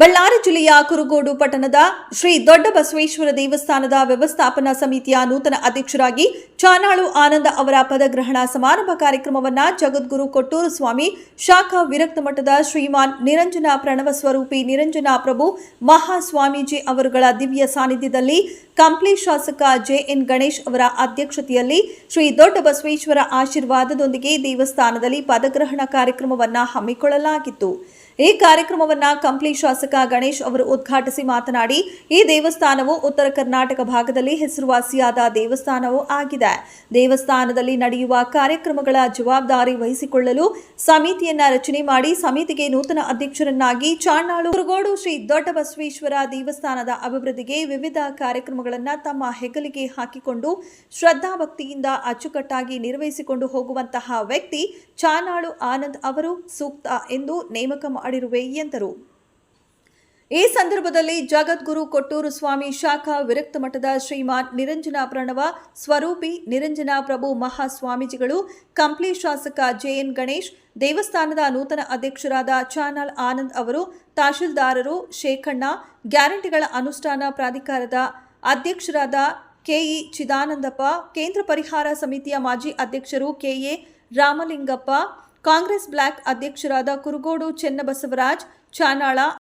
ಬಳ್ಳಾರಿ ಜಿಲ್ಲೆಯ ಕುರುಗೋಡು ಪಟ್ಟಣದ ಶ್ರೀ ದೊಡ್ಡ ಬಸವೇಶ್ವರ ದೇವಸ್ಥಾನದ ವ್ಯವಸ್ಥಾಪನಾ ಸಮಿತಿಯ ನೂತನ ಅಧ್ಯಕ್ಷರಾಗಿ ಚಾನಾಳು ಆನಂದ ಅವರ ಪದಗ್ರಹಣ ಸಮಾರಂಭ ಕಾರ್ಯಕ್ರಮವನ್ನು ಜಗದ್ಗುರು ಕೊಟ್ಟೂರು ಸ್ವಾಮಿ ಶಾಖಾ ವಿರಕ್ತ ಮಠದ ಶ್ರೀಮಾನ್ ನಿರಂಜನ ಪ್ರಣವ ಸ್ವರೂಪಿ ನಿರಂಜನ ಪ್ರಭು ಮಹಾಸ್ವಾಮೀಜಿ ಅವರುಗಳ ದಿವ್ಯ ಸಾನ್ನಿಧ್ಯದಲ್ಲಿ ಕಂಪ್ಲಿ ಶಾಸಕ ಜೆಎನ್ ಗಣೇಶ್ ಅವರ ಅಧ್ಯಕ್ಷತೆಯಲ್ಲಿ ಶ್ರೀ ದೊಡ್ಡ ಬಸವೇಶ್ವರ ಆಶೀರ್ವಾದದೊಂದಿಗೆ ದೇವಸ್ಥಾನದಲ್ಲಿ ಪದಗ್ರಹಣ ಕಾರ್ಯಕ್ರಮವನ್ನು ಹಮ್ಮಿಕೊಳ್ಳಲಾಗಿತ್ತು. ಈ ಕಾರ್ಯಕ್ರಮವನ್ನ ಕಂಪ್ಲಿ ಶಾಸಕ ಗಣೇಶ್ ಅವರು ಉದ್ಘಾಟಿಸಿ ಮಾತನಾಡಿ, ಈ ದೇವಸ್ಥಾನವು ಉತ್ತರ ಕರ್ನಾಟಕ ಭಾಗದಲ್ಲಿ ಹೆಸರುವಾಸಿಯಾದ ದೇವಸ್ಥಾನವೂ ಆಗಿದೆ. ದೇವಸ್ಥಾನದಲ್ಲಿ ನಡೆಯುವ ಕಾರ್ಯಕ್ರಮಗಳ ಜವಾಬ್ದಾರಿ ವಹಿಸಿಕೊಳ್ಳಲು ಸಮಿತಿಯನ್ನ ರಚನೆ ಮಾಡಿ, ಸಮಿತಿಗೆ ನೂತನ ಅಧ್ಯಕ್ಷರನ್ನಾಗಿ ಚಾಣಾಳು ಕುರುಗೋಡು ಶ್ರೀ ದೊಡ್ಡ ಬಸವೇಶ್ವರ ದೇವಸ್ಥಾನದ ಅಭಿವೃದ್ಧಿಗೆ ವಿವಿಧ ಕಾರ್ಯಕ್ರಮಗಳನ್ನು ತಮ್ಮ ಹೆಗಲಿಗೆ ಹಾಕಿಕೊಂಡು, ಶ್ರದ್ಧಾಭಕ್ತಿಯಿಂದ ಅಚ್ಚುಕಟ್ಟಾಗಿ ನಿರ್ವಹಿಸಿಕೊಂಡು ಹೋಗುವಂತಹ ವ್ಯಕ್ತಿ ಚಾನಾಳು ಆನಂದ್ ಅವರು ಸೂಕ್ತ ಎಂದು ನೇಮಕ ಮಾಡಿರುವೆ ಎಂದರು ಈ ಸಂದರ್ಭದಲ್ಲಿ ಜಗದ್ಗುರು ಕೊಟ್ಟೂರು ಸ್ವಾಮಿ ಶಾಖಾ ವಿರಕ್ತ ಮಠದ ಶ್ರೀಮಾನ್ ನಿರಂಜನ ಪ್ರಣವ ಸ್ವರೂಪಿ ನಿರಂಜನ ಪ್ರಭು ಮಹಾಸ್ವಾಮೀಜಿಗಳು, ಕಂಪ್ಲಿ ಶಾಸಕ ಜೆಎನ್ ಗಣೇಶ್, ದೇವಸ್ಥಾನದ ನೂತನ ಅಧ್ಯಕ್ಷರಾದ ಚಾನಲ್ ಆನಂದ್ ಅವರು, ತಹಶೀಲ್ದಾರರು ಶೇಖಣ್ಣ, ಗ್ಯಾರಂಟಿಗಳ ಅನುಷ್ಠಾನ ಪ್ರಾಧಿಕಾರದ ಅಧ್ಯಕ್ಷರಾದ ಕೆಇ ಚಿದಾನಂದಪ್ಪ, ಕೇಂದ್ರ ಪರಿಹಾರ ಸಮಿತಿಯ ಮಾಜಿ ಅಧ್ಯಕ್ಷರು ಕೆಎ ರಾಮಲಿಂಗಪ್ಪ ಕಾಂಗ್ರೆಸ್ ಬ್ಲಾಕ್ ಅಧ್ಯಕ್ಷರಾದ ಕುರುಗೋಡು ಚೆನ್ನಬಸವರಾಜ್ ಚಾನಾಳ